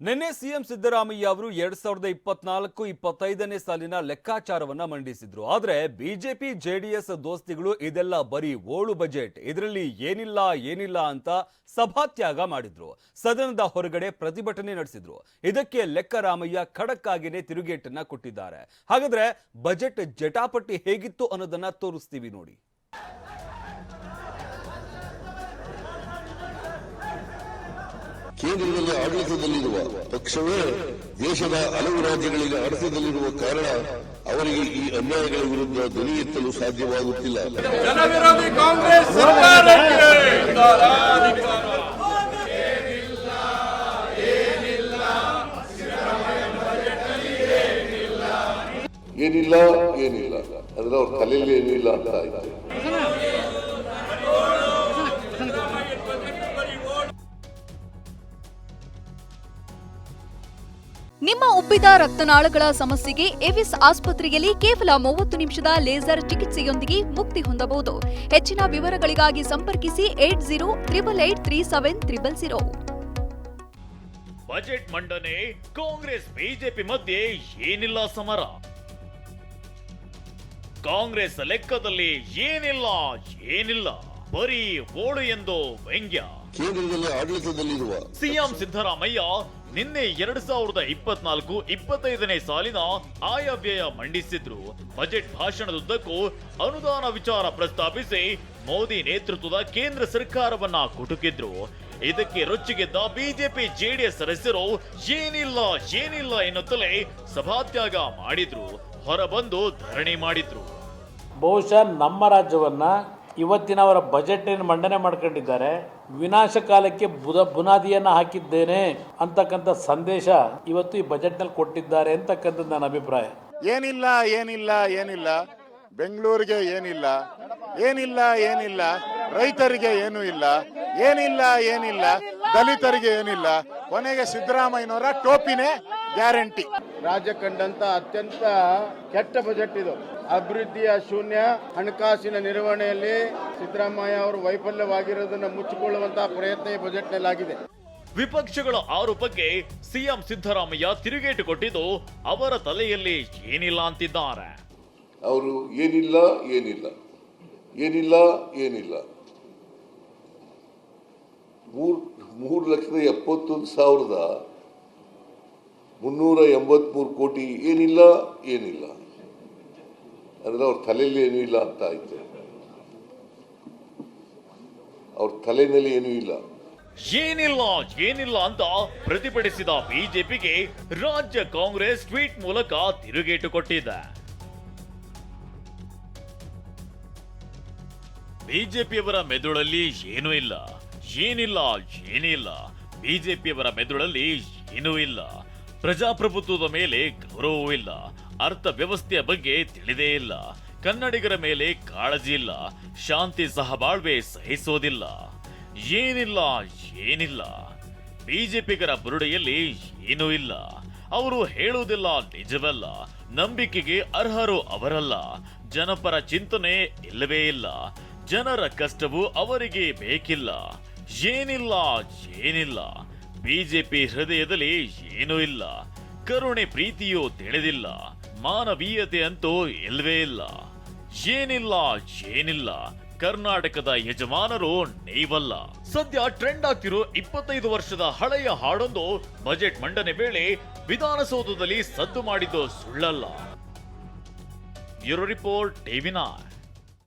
ನಿನ್ನೆ ಸಿಎಂ ಸಿದ್ದರಾಮಯ್ಯ ಅವರು ಎರಡ್ ಸಾವಿರದ ಇಪ್ಪತ್ನಾಲ್ಕು ಇಪ್ಪತ್ತೈದನೇ ಸಾಲಿನ ಲೆಕ್ಕಾಚಾರವನ್ನ ಮಂಡಿಸಿದ್ರು. ಆದ್ರೆ ಬಿಜೆಪಿ, ಜೆಡಿಎಸ್ ದೋಸ್ತಿಗಳು ಇದೆಲ್ಲ ಬರೀ ಓಳು ಬಜೆಟ್. ಇದರಲ್ಲಿ ಏನಿಲ್ಲ ಏನಿಲ್ಲ ಅಂತ ಸಭಾತ್ಯಾಗ ಮಾಡಿದ್ರು. ಸದನದ ಹೊರಗಡೆ ಪ್ರತಿಭಟನೆ ನಡೆಸಿದ್ರು. ಇದಕ್ಕೆ ಲೆಕ್ಕರಾಮಯ್ಯ ಖಡಕ್ ಆಗಿನೇ ತಿರುಗೇಟನ್ನ ಕೊಟ್ಟಿದ್ದಾರೆ. ಹಾಗಾದ್ರೆ ಬಜೆಟ್ ಜಟಾಪಟ್ಟಿ ಹೇಗಿತ್ತು ಅನ್ನೋದನ್ನ ತೋರಿಸ್ತೀವಿ ನೋಡಿ. ಕೇಂದ್ರದಲ್ಲಿ ಆಡಳಿತದಲ್ಲಿರುವ ಪಕ್ಷವೇ ದೇಶದ ಹಲವು ರಾಜ್ಯಗಳಿಗೆ ಆಡಳಿತದಲ್ಲಿರುವ ಕಾರಣ ಅವರಿಗೆ ಈ ಅನ್ಯಾಯಗಳ ವಿರುದ್ಧ ಧ್ವನಿ ಎತ್ತಲು ಸಾಧ್ಯವಾಗುತ್ತಿಲ್ಲ. ಜನವಿರೋಧಿ ಕಾಂಗ್ರೆಸ್ ಸರ್ಕಾರಕ್ಕೆ ಏನಿಲ್ಲ ಏನಿಲ್ಲ. ಅಂದ್ರೆ ಅವ್ರ ತಲೆಯಲ್ಲಿ ಏನಿಲ್ಲ ಇಲ್ಲ ಅಂತ ಆಯ್ತು ಉಬ್ಬಿದ ರಕ್ತನಾಳಗಳ ಸಮಸ್ಯೆಗೆ ಎವಿಸ್ ಆಸ್ಪತ್ರೆಯಲ್ಲಿ ಕೇವಲ ಮೂವತ್ತು ನಿಮಿಷದ ಲೇಸರ್ ಚಿಕಿತ್ಸೆಯೊಂದಿಗೆ ಮುಕ್ತಿ ಹೊಂದಬಹುದು. ಹೆಚ್ಚಿನ ವಿವರಗಳಿಗಾಗಿ ಸಂಪರ್ಕಿಸಿ eight zero triple eight three seven triple zero. Budget ಮಂಡನೆ, ಕಾಂಗ್ರೆಸ್, ಬಿಜೆಪಿ ಮಧ್ಯೆ ಏನಿಲ್ಲ ಸಮರ? ಕಾಂಗ್ರೆಸ್ ಲೆಕ್ಕದಲ್ಲಿ ಏನಿಲ್ಲ ಏನಿಲ್ಲ. ಬರೀ ಹೋಳು ಎಂದು ವ್ಯಂಗ್ಯ. ಕೇಂದ್ರದಲ್ಲಿ ಆಡಳಿತದಲ್ಲಿರುವ ಸಿಎಂ ಸಿದ್ದರಾಮಯ್ಯ ನಿನ್ನೆ ಎರಡ್ ಸಾವಿರದ ಇಪ್ಪತ್ನಾಲ್ಕು ಇಪ್ಪತ್ತೈದನೇ ಸಾಲಿನ ಆಯವ್ಯಯ ಮಂಡಿಸಿದ್ರು. ಬಜೆಟ್ ಭಾಷಣದುದ್ದಕ್ಕೂ ಅನುದಾನ ವಿಚಾರ ಪ್ರಸ್ತಾಪಿಸಿ ಮೋದಿ ನೇತೃತ್ವದ ಕೇಂದ್ರ ಸರ್ಕಾರವನ್ನ ಕುಟುಕಿದ್ರು. ಇದಕ್ಕೆ ರೊಚ್ಚಿಗೆದ್ದ ಬಿಜೆಪಿ ಜೆಡಿಎಸ್ ಸದಸ್ಯರು ಏನಿಲ್ಲ ಏನಿಲ್ಲ ಎನ್ನುತ್ತಲೇ ಸಭಾತ್ಯಾಗ ಮಾಡಿದ್ರು. ಹೊರಬಂದು ಧರಣಿ ಮಾಡಿದ್ರು. ಬಹುಶಃ ನಮ್ಮ ರಾಜ್ಯವನ್ನ ಇವತ್ತಿನ ಅವರ ಬಜೆಟ್ ಏನು ಮಂಡನೆ ಮಾಡ್ಕೊಂಡಿದ್ದಾರೆ ವಿನಾಶ ಕಾಲಕ್ಕೆ ಬುಧ ಬುನಾದಿಯನ್ನು ಹಾಕಿದ್ದೇನೆ ಅಂತಕ್ಕಂಥ ಸಂದೇಶ ಇವತ್ತು ಈ ಬಜೆಟ್ನಲ್ಲಿ ಕೊಟ್ಟಿದ್ದಾರೆ ಅಂತಕ್ಕಂಥದ್ದು ನನ್ನ ಅಭಿಪ್ರಾಯ. ಏನಿಲ್ಲ ಏನಿಲ್ಲ ಏನಿಲ್ಲ. ಬೆಂಗಳೂರಿಗೆ ಏನಿಲ್ಲ ಏನಿಲ್ಲ ಏನಿಲ್ಲ. ರೈತರಿಗೆ ಏನೂ ಇಲ್ಲ. ಏನಿಲ್ಲ ಏನಿಲ್ಲ. ದಲಿತರಿಗೆ ಏನಿಲ್ಲ. ಕೊನೆಗೆ ಸಿದ್ದರಾಮಯ್ಯನವರ ಟೋಪಿನೇ ಗ್ಯಾರಂಟಿ. ರಾಜ್ಯ ಕಂಡಂತ ಅತ್ಯಂತ ಕೆಟ್ಟ ಬಜೆಟ್ ಇದು. ಅಭಿವೃದ್ಧಿಯ ಶೂನ್ಯ ಹಣಕಾಸಿನ ನಿರ್ವಹಣೆಯಲ್ಲಿ ಸಿದ್ದರಾಮಯ್ಯ ಅವರು ವೈಫಲ್ಯವಾಗಿರೋದನ್ನ ಮುಚ್ಚಿಕೊಳ್ಳುವಂತಹ ಪ್ರಯತ್ನ ಈ ಬಜೆಟ್ನಲ್ಲಾಗಿದೆ ವಿಪಕ್ಷಗಳ ಆರೋಪಕ್ಕೆ ಸಿಎಂ ಸಿದ್ದರಾಮಯ್ಯ ತಿರುಗೇಟು ಕೊಟ್ಟಿದ್ದು ಅವರ ತಲೆಯಲ್ಲಿ ಏನಿಲ್ಲ ಅಂತಿದ್ದಾರೆ. ಅವರು ಏನಿಲ್ಲ ಏನಿಲ್ಲ. ಏನಿಲ್ಲ ಏನಿಲ್ಲ. ಮೂರ್ ಮೂರು ಲಕ್ಷದ ಎಪ್ಪತ್ತೊಂದು ಸಾವಿರದ ಮುನ್ನೂರ ಎಂಬತ್ಮೂರು ಕೋಟಿ ಏನಿಲ್ಲ ಏನಿಲ್ಲ. ಅಂದ್ರೆ ಅವ್ರ ತಲೆಯಲ್ಲಿ ಏನೂ ಇಲ್ಲ ಅಂತ ಆಯ್ತು. ಅವ್ರ ತಲೆಯಲ್ಲಿ ಏನೂ ಇಲ್ಲ. ಏನಿಲ್ಲ ಏನಿಲ್ಲ ಅಂತ ಪ್ರತಿಭಟಿಸಿದ ಬಿಜೆಪಿಗೆ ರಾಜ್ಯ ಕಾಂಗ್ರೆಸ್ ಟ್ವೀಟ್ ಮೂಲಕ ತಿರುಗೇಟು ಕೊಟ್ಟಿದೆ. ಬಿಜೆಪಿಯವರ ಮೆದುಳಲ್ಲಿ ಏನೂ ಇಲ್ಲ, ಏನಿಲ್ಲ ಏನಿಲ್ಲ. ಬಿಜೆಪಿಯವರ ಮೆದುಳಲ್ಲಿ ಏನೂ ಇಲ್ಲ. ಪ್ರಜಾಪ್ರಭುತ್ವದ ಮೇಲೆ ಗೌರವವೂ ಇಲ್ಲ. ಅರ್ಥ ವ್ಯವಸ್ಥೆಯ ಬಗ್ಗೆ ತಿಳಿದೇ ಇಲ್ಲ. ಕನ್ನಡಿಗರ ಮೇಲೆ ಕಾಳಜಿ ಇಲ್ಲ. ಶಾಂತಿ ಸಹಬಾಳ್ವೆ ಸಹಿಸೋದಿಲ್ಲ. ಏನಿಲ್ಲ ಏನಿಲ್ಲ. ಬಿಜೆಪಿಗರ ಬುರುಡೆಯಲ್ಲಿ ಏನೂ ಇಲ್ಲ. ಅವರು ಹೇಳುವುದಿಲ್ಲ, ನಿಜವಲ್ಲ. ನಂಬಿಕೆಗೆ ಅರ್ಹರು ಅವರಲ್ಲ. ಜನಪರ ಚಿಂತನೆ ಇಲ್ಲವೇ ಇಲ್ಲ. ಜನರ ಕಷ್ಟವು ಅವರಿಗೆ ಬೇಕಿಲ್ಲ. ಏನಿಲ್ಲ ಏನಿಲ್ಲ. ಬಿಜೆಪಿ ಹೃದಯದಲ್ಲಿ ಏನೂ ಇಲ್ಲ. ಕರುಣೆ ಪ್ರೀತಿಯೂ ತಿಳಿದಿಲ್ಲ. ಮಾನವೀಯತೆ ಅಂತೂ ಇಲ್ವೇ ಇಲ್ಲ. ಏನಿಲ್ಲ ಏನಿಲ್ಲ. ಕರ್ನಾಟಕದ ಯಜಮಾನರು ನೀವಲ್ಲ. ಸದ್ಯ ಟ್ರೆಂಡ್ ಆಗ್ತಿರೋ ಇಪ್ಪತ್ತೈದು ವರ್ಷದ ಹಳೆಯ ಹಾಡೊಂದು ಬಜೆಟ್ ಮಂಡನೆ ವೇಳೆ ವಿಧಾನಸೌಧದಲ್ಲಿ ಸದ್ದು ಮಾಡಿದ್ದು ಸುಳ್ಳಲ್ಲ. ರಿಪೋರ್ಟ್ ಟಿವಿನಾರ್